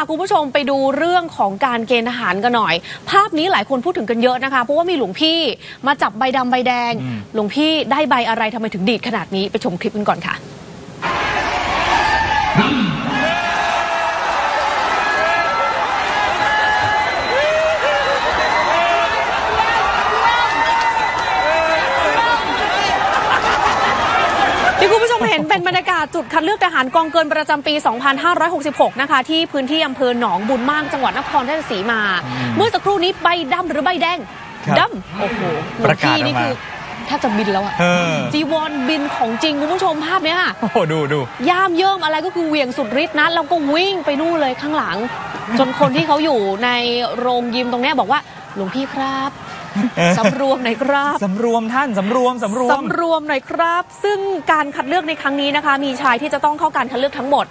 าคุณผู้ชมไปดูเรื่องของการเกณฑ์ทหารกันหน่อย ภาพนี้หลายคนพูดถึงกันเยอะนะคะเพราะว่ามีหลวงพี่มาจับใบดำใบแดงอืมหลวงพี่ได้ใบอะไรทำไมถึงดีดขนาดนี้ไปชมคลิปกันก่อนค่ะ ที่คุณผู้ชมเห็นเป็นบรรยากาศจุดคัดเลือกทหารกองเกินประจำปี 2566 นะคะ ที่พื้นที่อำเภอหนองบุญมากจังหวัดนครราชสีมา เมื่อสักครู่นี้ใบดำหรือใบแดงครับดำโอ้โหหลปวงระกาศพี่นี่ออกมาคือแทบจะบินแล้วอะเออ จีวรบินของจริงคุณผู้ชมภาพเนี้ยค่ะ โอ้โหดูดู ย่ามเยิ่มอะไรก็คือเหวี่ยงสุดฤทธิ์นะแล้วก็วิ่งไปนู่นเลยข้างหลัง จนคนที่เขาอยู่ในโรงยิมตรงเนี้ยบอกว่า หลวงพี่ครับสำรวมหน่อยครับสำรวมท่านสำรวมสำรวมสำรวมหน่อยครับ ซึ่งการคัดเลือกในครั้งนี้นะคะ มีชายที่จะต้องเข้าการคัดเลือกทั้งหมด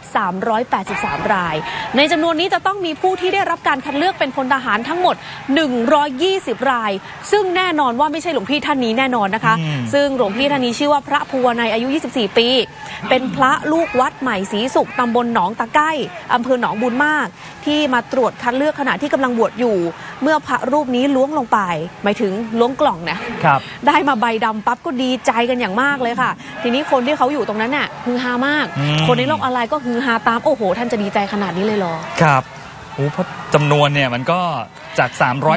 383 ราย ในจำนวนนี้จะต้องมีผู้ที่ได้รับการคัดเลือกเป็นพลทหารทั้งหมด 120 ราย ซึ่งแน่นอนว่าไม่ใช่หลวงพี่ท่านนี้แน่นอนนะคะอืมซึ่งหลวงพี่ท่านนี้ชื่อว่าพระภูวนัยอายุ 24 ปี เป็นพระลูกวัดใหม่ศรีสุขตำบลหนองตะไก้อำเภอหนองบุญมาก ที่มาตรวจคัดเลือกขณะที่กำลังบวชอยู่ เมื่อพระรูปนี้ล้วงลงไป หมายถึงล้วงกล่องเนี่ยครับได้มาใบดำปั๊บก็ดีใจกันอย่างมากเลยค่ะ ทีนี้คนที่เขาอยู่ตรงนั้นน่ะฮือฮามากอืมคนในโลกออนไลน์ก็ฮือฮาตามโอ้โห ท่านจะดีใจขนาดนี้เลยเหรอครับโอ้เพราะจำนวนเนี่ยมันก็จาก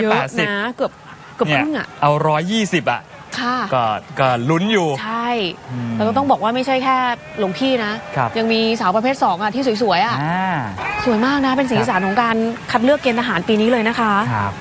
เยอะ380นะเกือบเกือบเนี่คยรึ่งอะเอา 120อะค่ะก็ก็ลุ้นอยู่ใช่อืม แล้วก็ต้องบอกว่าไม่ใช่แค่หลวงพี่นะครับยังมีสาวประเภทสองอะที่สวยๆอะอ่าสวยมากนะเป็นสีสันของการคัดเลือกเกณฑ์ทหารปีนี้เลยนะคะครับ